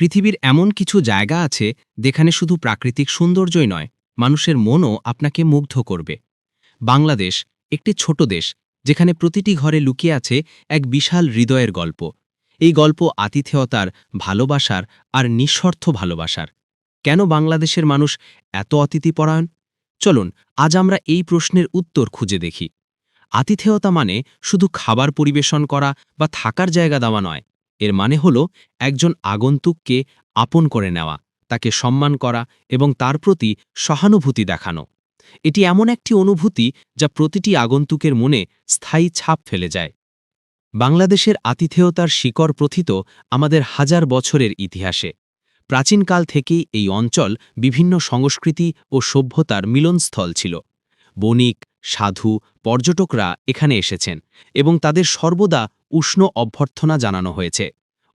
পৃথিবীর এমন কিছু জায়গা আছে যেখানে শুধু প্রাকৃতিক সৌন্দর্যই নয়, মানুষের মনও আপনাকে মুগ্ধ করবে। বাংলাদেশ, একটি ছোট দেশ, যেখানে প্রতিটি ঘরে লুকিয়ে আছে এক বিশাল হৃদয়ের গল্প। এই গল্প আতিথেয়তার, ভালোবাসার আর নিঃস্বার্থ ভালোবাসার। কেন বাংলাদেশের মানুষ এত অতিথিপরায়ণ? চলুন, আজ আমরা এই প্রশ্নের উত্তর খুঁজে দেখি। আতিথেয়তা মানে শুধু খাবার পরিবেশন করা বা থাকার জায়গা দেওয়া নয় এর মানে হল একজন আগন্তুককে আপন করে নেওয়া, তাকে সম্মান করা এবং তার প্রতি সহানুভূতি দেখানো। এটি এমন একটি অনুভূতি যা প্রতিটি আগন্তুকের মনে স্থায়ী ছাপ ফেলে যায়। বাংলাদেশের আতিথেয়তার শিকড় প্রথিত আমাদের হাজার বছরের ইতিহাসে। প্রাচীনকাল থেকেই এই অঞ্চল বিভিন্ন সংস্কৃতি ও সভ্যতার মিলনস্থল ছিল। বণিক, সাধু, পর্যটকরা এখানে এসেছেন এবং তাদের সর্বদা উষ্ণ অভ্যর্থনা জানানো হয়েছে।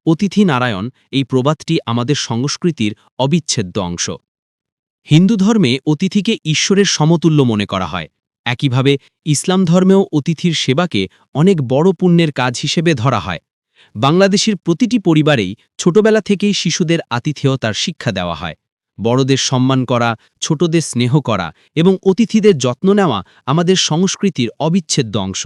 অতিথি নারায়ণ এই প্রবাদটি আমাদের সংস্কৃতির অবিচ্ছেদ্য অংশ। হিন্দু ধর্মে অতিথিকে ঈশ্বরের সমতুল্য মনে করা হয়। একইভাবে ইসলাম ধর্মেও অতিথির সেবাকে অনেক বড় পুণ্যের কাজ হিসেবে ধরা হয়। বাংলাদেশের প্রতিটি পরিবারেই ছোটবেলা থেকেই শিশুদের আতিথেয়তার শিক্ষা দেওয়া হয়। বড়দের সম্মান করা, ছোটদের স্নেহ করা এবং অতিথিদের যত্ন নেওয়া আমাদের সংস্কৃতির অবিচ্ছেদ্য অংশ।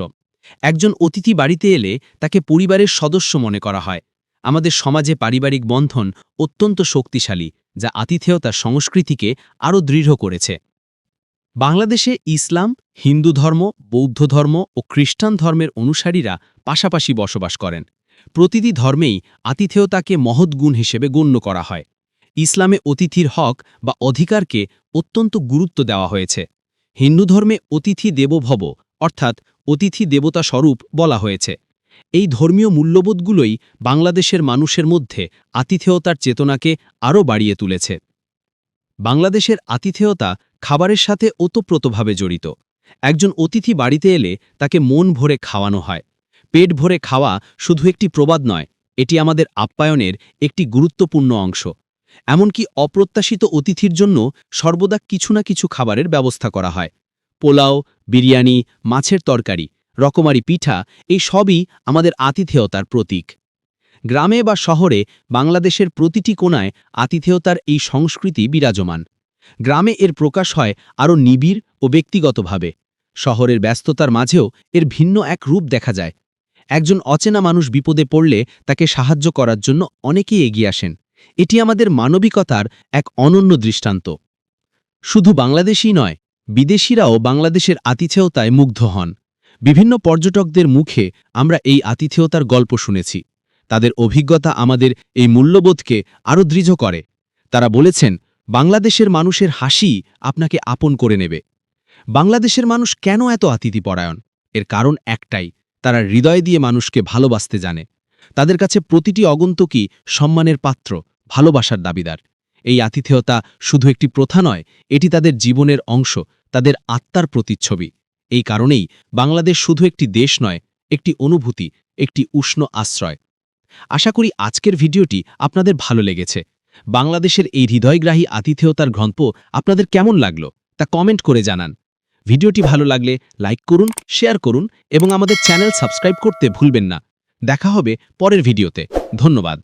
একজন অতিথি বাড়িতে এলে তাকে পরিবারের সদস্য মনে করা হয়। আমাদের সমাজে পারিবারিক বন্ধন অত্যন্ত শক্তিশালী, যা আতিথেয়তার সংস্কৃতিকে আরও দৃঢ় করেছে। বাংলাদেশে ইসলাম, হিন্দু ধর্ম, বৌদ্ধ ধর্ম ও খ্রিস্টান ধর্মের অনুসারীরা পাশাপাশি বসবাস করেন। প্রতিটি ধর্মেই আতিথেয়তাকে মহৎ গুণ হিসেবে গণ্য করা হয়। ইসলামে অতিথির হক বা অধিকারকে অত্যন্ত গুরুত্ব দেওয়া হয়েছে। হিন্দু ধর্মে অতিথি দেবভব অর্থাৎ অতিথি দেবতা স্বরূপ বলা হয়েছে। এই ধর্মীয় মূল্যবোধগুলোই বাংলাদেশের মানুষের মধ্যে আতিথেয়তার চেতনাকে আরও বাড়িয়ে তুলেছে। বাংলাদেশের আতিথেয়তা খাবারের সাথে ওতপ্রোতভাবে জড়িত। একজন অতিথি বাড়িতে এলে তাকে মন ভরে খাওয়ানো হয়। পেট ভরে খাওয়া শুধু একটি প্রবাদ নয়, এটি আমাদের আপ্যায়নের একটি গুরুত্বপূর্ণ অংশ। এমনকি অপ্রত্যাশিত অতিথির জন্য সর্বদা কিছু না কিছু খাবারের ব্যবস্থা করা হয়। পোলাও, বিরিয়ানি, মাছের তরকারি, রকমারি পিঠা, এই সবই আমাদের আতিথেয়তার প্রতীক। গ্রামে বা শহরে বাংলাদেশের প্রতিটি কোণায় আতিথেয়তার এই সংস্কৃতি বিরাজমান। গ্রামে এর প্রকাশ হয় আরও নিবিড় ও ব্যক্তিগতভাবে। শহরের ব্যস্ততার মাঝেও এর ভিন্ন এক রূপ দেখা যায়। একজন অচেনা মানুষ বিপদে পড়লে তাকে সাহায্য করার জন্য অনেকেই এগিয়ে আসেন। এটি আমাদের মানবিকতার এক অনন্য দৃষ্টান্ত। শুধু বাংলাদেশই নয় বিদেশিরাও বাংলাদেশের আতিথেয়তায় মুগ্ধ হন। বিভিন্ন পর্যটকদের মুখে আমরা এই আতিথেয়তার গল্প শুনেছি। তাদের অভিজ্ঞতা আমাদের এই মূল্যবোধকে আরও দৃঢ় করে। তারা বলেছেন, বাংলাদেশের মানুষের হাসি আপনাকে আপন করে নেবে। বাংলাদেশের মানুষ কেন এত আতিথিপরায়ণ? এর কারণ একটাই, তারা হৃদয় দিয়ে মানুষকে ভালোবাসতে জানে। তাদের কাছে প্রতিটি অগন্তকই সম্মানের পাত্র, ভালোবাসার দাবিদার। এই আতিথেয়তা শুধু একটি প্রথা নয়, এটি তাদের জীবনের অংশ, তাদের আত্মার প্রতিচ্ছবি। এই কারণেই বাংলাদেশ শুধু একটি দেশ নয়, একটি অনুভূতি, একটি উষ্ণ আশ্রয়। আশা করি আজকের ভিডিওটি আপনাদের ভালো লেগেছে। বাংলাদেশের এই হৃদয়গ্রাহী আতিথেয়তার গল্প আপনাদের কেমন লাগল তা কমেন্ট করে জানান। ভিডিওটি ভালো লাগলে লাইক করুন, শেয়ার করুন এবং আমাদের চ্যানেল সাবস্ক্রাইব করতে ভুলবেন না। দেখা হবে পরের ভিডিওতে। ধন্যবাদ।